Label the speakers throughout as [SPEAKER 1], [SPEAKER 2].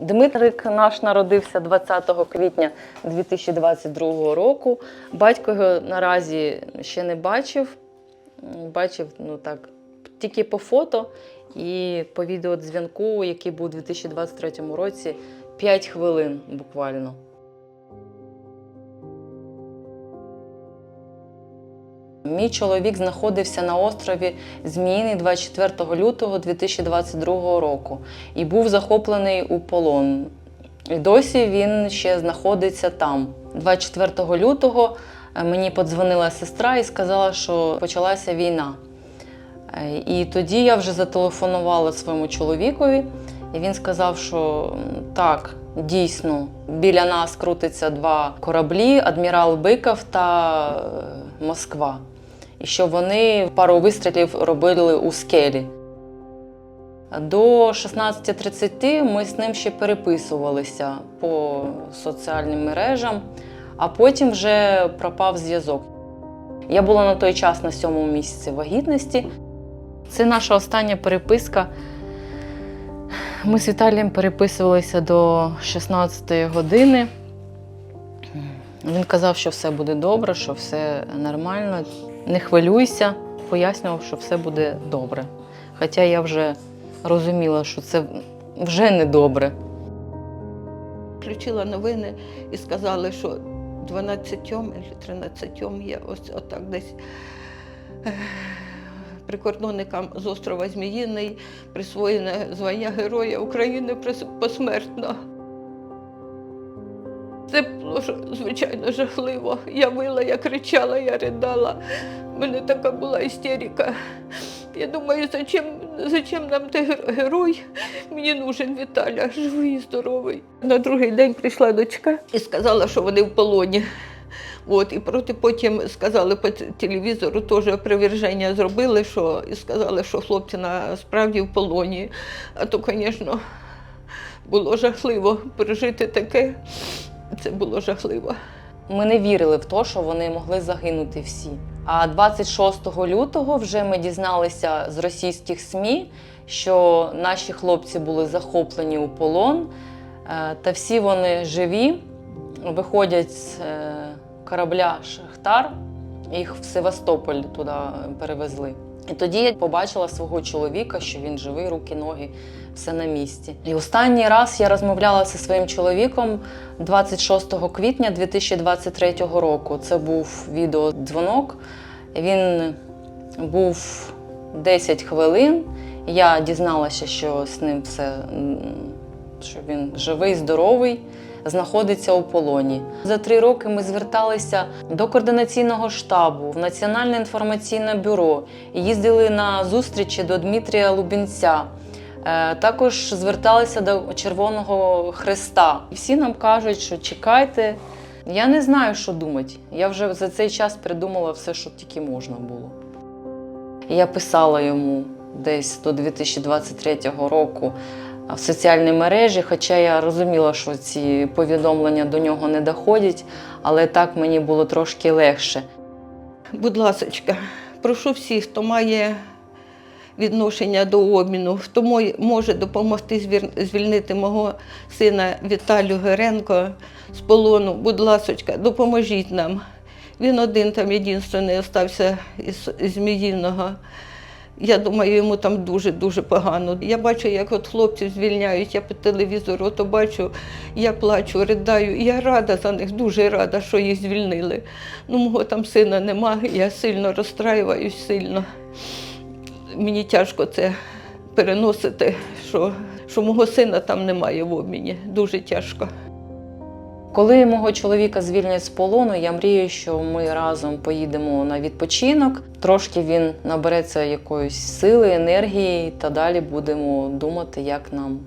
[SPEAKER 1] Дмитрик наш народився 20 квітня 2022 року. Батько його наразі ще не бачив. Бачив, ну так, тільки по фото і по відеодзвінку, який був у 2023 році, 5 хвилин буквально. Мій чоловік знаходився на острові Зміїний 24 лютого 2022 року і був захоплений у полон. І досі він ще знаходиться там. 24 лютого е, мені подзвонила сестра і сказала, що почалася війна. Е, І тоді я вже зателефонувала своєму чоловікові, і він сказав, що так, дійсно, біля нас крутиться два кораблі Адмірал Биков та е, Москва. І що вони пару вистрілів робили у скелі. До 16.30 ми з ним ще переписувалися по соціальним мережам, а потім вже пропав зв'язок. Я була на той час на сьомому місяці вагітності. Це наша остання переписка. Ми з Віталієм переписувалися до 16 години. Він казав, що все буде добре, що все нормально. Не хвилюйся, пояснював, що все буде добре. Хоча я вже розуміла, що це вже не добре.
[SPEAKER 2] Включила новини і сказали, що 12 чи 13 є ось отак десь. Прикордонникам з острова Зміїний присвоєне звання Героя України посмертно. Це було звичайно жахливо. Я вила, я кричала, я ридала. У мене така була істерика. Я думаю, зачем, зачем нам гер- герой? Мені нужен Віталя, живий і здоровий. На другий день прийшла дочка і сказала, що вони в полоні. От, і проти потім сказали по телевізору, теж опроверження зробили, що і сказали, що хлопці насправді в полоні. А то, звісно, було жахливо пережити таке. Це було жахливо.
[SPEAKER 1] Ми не вірили в те, що вони могли загинути всі. А 26 лютого вже ми дізналися з російських СМІ, що наші хлопці були захоплені у полон, е, та всі вони живі, виходять з е, корабля Шахтар, їх в Севастополь туди перевезли. І тоді я побачила свого чоловіка, що він живий, руки, ноги, все на місці. І останній раз я розмовляла зі своїм чоловіком 26 квітня 2023 року. Це був відеодзвонок. Він був 10 хвилин. Я дізналася, що з ним все, що він живий, здоровий, знаходиться у полоні. За три роки ми зверталися до координаційного штабу, в Національне інформаційне бюро, і їздили на зустрічі до Дмитрія Лубінця. Е, Також зверталися до Червоного Хреста. Всі нам кажуть, що чекайте. Я не знаю, що думати. Я вже за цей час придумала все, що тільки можна було. Я писала йому десь до 2023 року в соціальній мережі, хоча я розуміла, що ці повідомлення до нього не доходять, але так мені було трошки легше.
[SPEAKER 2] Будь ласочка, прошу всіх, хто має відношення до обміну, хто може допомогти звільнити мого сина Віталію Геренко з полону. Будь ласочка, допоможіть нам. Він один там єдиний остався із Зміїного. Я думаю, йому там дуже-дуже погано. Я бачу, як от хлопців звільняють, я по телевізору то бачу, я плачу, ридаю. Я рада за них, дуже рада, що їх звільнили. Ну, мого там сина немає, я сильно розстраюваюсь, сильно. Мені тяжко це переносити, що, що мого сина там немає в обміні. Дуже тяжко.
[SPEAKER 1] Коли мого чоловіка звільнять з полону, я мрію, що ми разом поїдемо на відпочинок. Трошки він набереться якоїсь сили, енергії, та далі будемо думати, як нам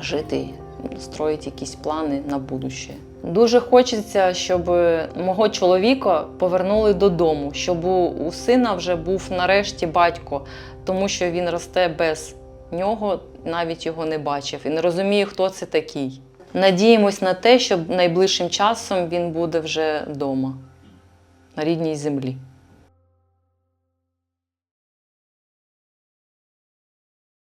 [SPEAKER 1] жити, строїти якісь плани на будуще. Дуже хочеться, щоб мого чоловіка повернули додому, щоб у сина вже був нарешті батько, тому що він росте без нього, навіть його не бачив і не розуміє, хто це такий. Надіємось на те, що найближчим часом він буде вже вдома, на рідній землі.